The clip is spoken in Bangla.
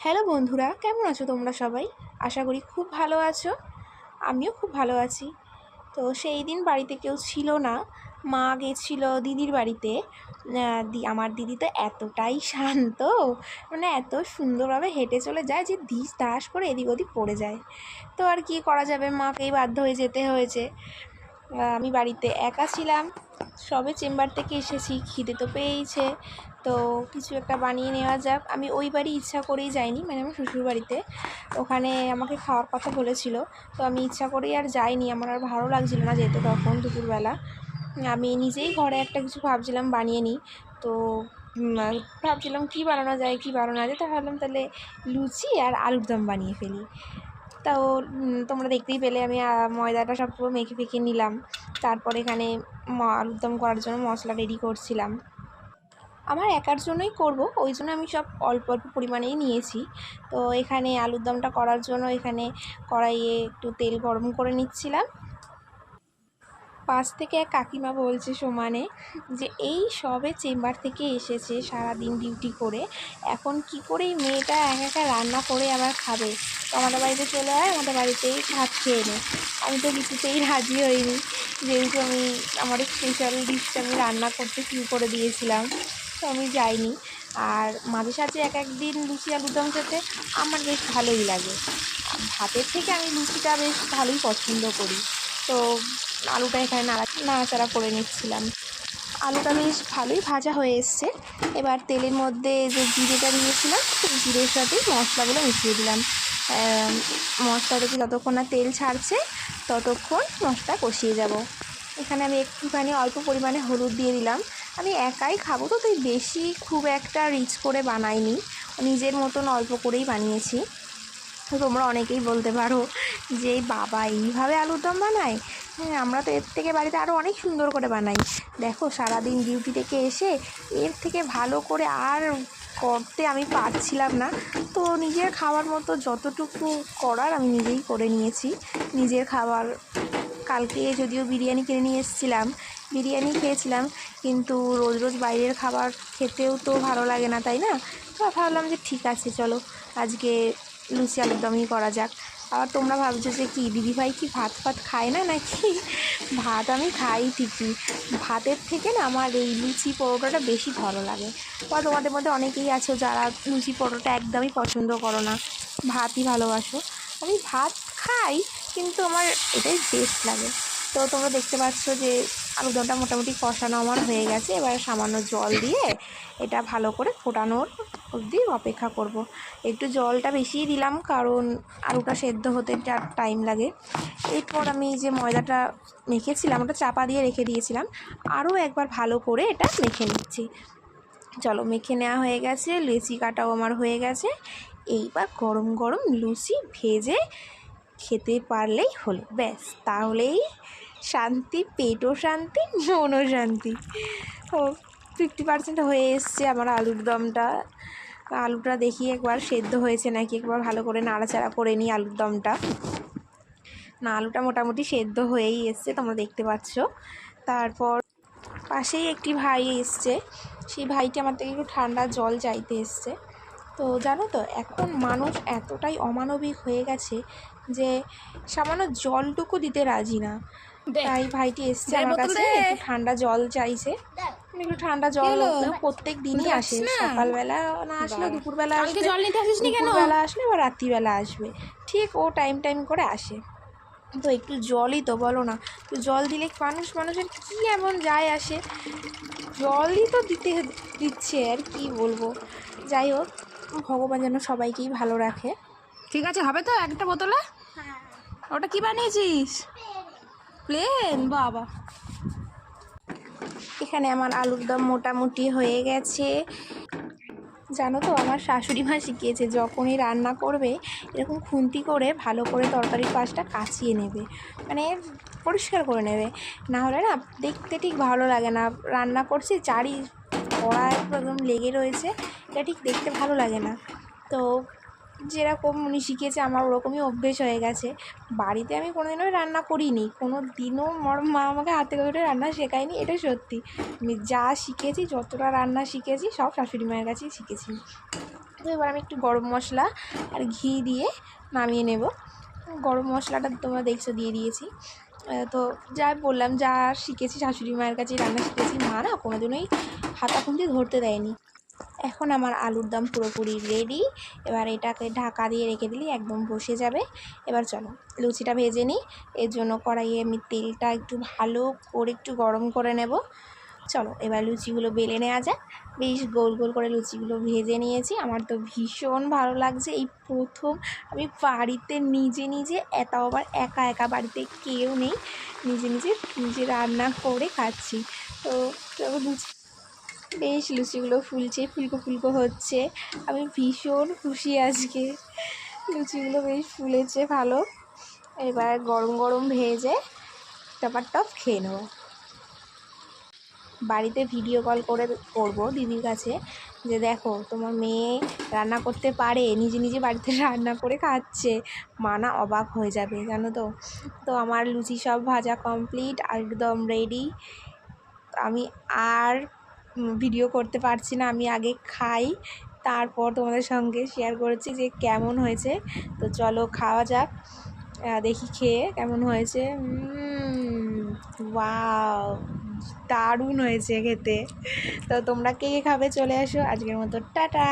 হ্যালো বন্ধুরা, কেমন আছো তোমরা সবাই? আশা করি খুব ভালো আছো। আমিও খুব ভালো আছি। তো সেই দিন বাড়িতে কেউ ছিল না। মা গেছিল দিদির বাড়িতে। আমার দিদি তো এতটাই শান্ত। মানে এত সুন্দরভাবে হেঁটে চলে যায় যে দিস, দাস করে এদিক ওদিক পড়ে যায়। তো আর কি করা যাবে? মাকেই বাধ্য হয়ে যেতে হয়েছে। আমি বাড়িতে একা ছিলাম। সবে চেম্বার থেকে এসেছি, খিদে তো পেয়েছে তো কিছু একটা বানিয়ে নেওয়া যাক। আমি ওই বাড়ি ইচ্ছা করেই যাইনি মানে আমার শ্বশুর বাড়িতে। ওখানে আমাকে খাওয়ার কথা বলেছিল। তো আমি ইচ্ছা করেই আর যাইনি। আমার আর ভালো লাগছিল না যেতে তখন দুপুরবেলা। আমি নিজেই ঘরে একটা কিছু ভাবছিলাম বানিয়ে নিই। তো ভাবছিলাম কী বানানো যায়, কী বানানো যায়। তো ভাবলাম তাহলে লুচি আর আলুর দম বানিয়ে ফেলি। তো তোমরা দেখতেই পেলে আমি ময়দাটা সব পুরো মেখে ফেঁকে নিলাম। তারপর এখানে আলুর দম করার জন্য মশলা রেডি করছিলাম। আমার একার জন্যই করব, ওই জন্য আমি সব অল্প অল্প পরিমাণেই নিয়েছি। তো এখানে আলুর দমটা করার জন্য এখানে কড়াইয়ে একটু তেল গরম করে নিচ্ছিলাম। পাশ থেকে এক কাকিমা বলছে সমানে যে, এই সবে চেম্বার থেকে এসেছে সারা দিন ডিউটি করে। এখন কি করে এই মেয়েটা একা একা রান্না করে আবার খাবে? তো আমাদের বাড়িতে চলে আয়, আমাদের বাড়িতেই ভাত খেয়ে নে। আমি তো কিছুতেই রাজি হইনি। যেহেতু আমি আমার স্পেশাল ডিশটা আমি রান্না করতে শুরু করে দিয়েছিলাম, তো আমি যাইনি। আর মাঝে সাঝে এক একদিন লুচি আলুর দম খেতে আমার বেশ ভালোই লাগে। ভাতের থেকে আমি লুচিটা বেশ ভালোই পছন্দ করি। তো আলুটা এখানে নাড়া, নাড়াচাড়া করে নিচ্ছিলাম। আলুটা বেশ ভালোই ভাজা হয়ে এসছে। এবার তেলের মধ্যে যে জিরেটা দিয়েছিলাম, সেই জিরের সাথে মশলাগুলো মিশিয়ে দিলাম। মশলা থেকে যতক্ষণ না তেল ছাড়ছে, ততক্ষণ মশলা কষিয়ে যাব। এখানে আমি একটুখানি অল্প পরিমাণে হলুদ দিয়ে দিলাম। আমি একাই খাব তো, তাই বেশি খুব একটা রিচ করে বানাইনি। নিজের মতন অল্প করেই বানিয়েছি। তো তোমরা অনেকেই বলতে পারো যে, বাবা, এইভাবে আলুর দম বানায়? হ্যাঁ আমরা তো এর থেকে বাড়িতে আরও অনেক সুন্দর করে বানাই। দেখো, সারাদিন ডিউটি থেকে এসে এর থেকে ভালো করে আর করতে আমি পারছিলাম না। তো নিজের খাওয়ার মতো যতটুকু করার আমি নিজেই করে নিয়েছি। নিজের খাবার কালকে যদিও বিরিয়ানি কিনে নিয়ে এসেছিলাম, বিরিয়ানি খেয়েছিলাম, কিন্তু রোজ রোজ বাইরের খাবার খেতেও তো ভালো লাগে না, তাই না? তো ভাবলাম যে ঠিক আছে, চলো, আজকে লুচি আলুর দমই করা যাক। আবার তোমরা ভাবছ যে কি দিদিভাই কি ভাত ফাত খায় না নাকি? ভাত আমি খাই ঠিকই। ভাতের থেকে না আমার এই লুচি পরোটাটা বেশি ভালো লাগে। বা তোমাদের মধ্যে অনেকেই আছো যারা লুচি পরোটা একদমই পছন্দ করো না। ভাতই ভালোবাসো। আমি ভাত খাই, কিন্তু আমার এটাই বেস্ট লাগে। তো তোমরা দেখতে পাচ্ছ যে আলু আলুদমটা মোটামুটি কষানো আমার হয়ে গেছে। এবার সামান্য জল দিয়ে এটা ভালো করে ফোটানোর অবধি অপেক্ষা করব। একটু জলটা বেশিই দিলাম কারণ আলুটা সেদ্ধ হতে টাইম লাগে। এরপর আমি যে ময়দাটা মেখেছিলাম, ওটা চাপা দিয়ে রেখে দিয়েছিলাম। আরও একবার ভালো করে এটা মেখে নিচ্ছি। চলো, মেখে নেওয়া হয়ে গেছে, লুচি কাটাও আমার হয়ে গেছে। এইবার গরম গরম লুচি ভেজে খেতে পারলেই হলো। ব্যাস, তাহলেই শান্তি, পেটও শান্তি, মনও শান্তি। ও ফিফটি পার্সেন্ট হয়ে এসছে আমার আলুর দমটা। আলুটা দেখি একবার সেদ্ধ হয়েছে নাকি, একবার ভালো করে নাড়াচাড়া করে নিই আলুর দমটা। না, আলুটা মোটামুটি সেদ্ধ হয়েই এসছে, তোমরা দেখতে পাচ্ছ। তারপর পাশেই একটি ভাই এসছে। সেই ভাইটি আমার থেকে একটু ঠান্ডা জল চাইতে এসছে। তো জানো তো এখন মানুষ এতটাই অমানবিক হয়ে গেছে যে সামান্য জলটুকু দিতে রাজি না। তাই ভাইটি এসছে আমার কাছে একটু ঠান্ডা জল চাইছে। একটু ঠান্ডা জল প্রত্যেক দিনই আসে সকালবেলা না আসলে দুপুরবেলা আসবে জল নিতে আসিস কেন? দুপুরবেলা আসলে বা রাত্রিবেলা আসবে। ঠিক ও টাইম টাইম করে আসে। তো একটু জলই তো বলো না তো জল দিলে মানুষ মানুষের কী এমন যায় আসে? জলই তো দিতে দিচ্ছে আর কি বলব? যাই হোক ভগবান যেন সবাইকেই ভালো রাখে। ঠিক আছে হবে তো একটা বোতলে? ওটা কি বানিয়েছিস? প্লেন বাবা। এখানে আমার আলুর দম মোটামুটি হয়ে গেছে। জানো তো আমার শাশুড়ি মা শিখিয়েছে যখনই রান্না করবে এরকম খুন্তি করে ভালো করে তরকারির পাশটা কাচিয়ে নেবে। মানে পরিষ্কার করে নেবে। না হলে না দেখতে ঠিক ভালো লাগে না। রান্না করছি চারি কড়া একদম লেগে রয়েছে। এটা ঠিক দেখতে ভালো লাগে না। তো যেরকম উনি শিখিয়েছে, আমার ওরকমই অভ্যেস হয়ে গেছে। বাড়িতে আমি কোনোদিনও রান্না করিনি। কোনো দিনও আমার মা আমাকে হাতে করে রান্না শেখায়নি, এটা সত্যি। আমি যা শিখেছি, যতটা রান্না শিখেছি, সব শাশুড়ি মায়ের কাছেই শিখেছি। তো এবার আমি একটু গরম মশলা আর ঘি দিয়ে নামিয়ে নেব। গরম মশলাটা তোমরা দেখছ, দিয়ে দিয়েছি। তো যা বললাম, যা শিখেছি শাশুড়ি মায়ের কাছে রান্না শিখেছি। মা না কোনোদিনই হাতা খুন্তি ধরতে দেয়নি। এখন আমার আলুর দম পুরোপুরি রেডি এবার এটাকে ঢাকা দিয়ে রেখে দিলে, একদম বসে যাবে। এবার চলো, লুচিটা ভেজে নিই। এর জন্য কড়াইয়ে আমি তেলটা একটু ভালো করে একটু গরম করে নেব। চলো, এবার লুচিগুলো বেলে নেওয়া যাক। বেশ গোল গোল করে লুচিগুলো ভেজে নিয়েছি। আমার তো ভীষণ ভালো লাগছে। এই প্রথম আমি বাড়িতে নিজে নিজে এত আবার একা একা বাড়িতে কেউ নেই। নিজে নিজে নিজে রান্না করে খাচ্ছি। তো তো লুচি বেশ লুচিগুলো ফুলছে, ফুলকো ফুলকো হচ্ছে। আমি ভীষণ খুশি আজকে। লুচিগুলো বেশ ফুলেছে, ভালো। এবার গরম গরম ভেজে টপার টপ খেয়ে নেব। বাড়িতে ভিডিও কল করে করব দিদির কাছে যে দেখো, তোমার মেয়ে রান্না করতে পারে, নিজে নিজে বাড়িতে রান্না করে খাচ্ছে। মা না অবাক হয়ে যাবে, জানো তো? তো আমার লুচি সব ভাজা কমপ্লিট একদম রেডি আমি আর ভিডিও করতে পারছি না, আমি আগে খাই, তারপর তোমাদের সঙ্গে শেয়ার করেছি যে কেমন হয়েছে। তো চলো খাওয়া যাক দেখি খেয়ে কেমন হয়েছে। ওয়াও দারুণ হয়েছে খেতে। তো তোমরা কে কে খাবে চলে আসো, আজকের মতো, টাটা!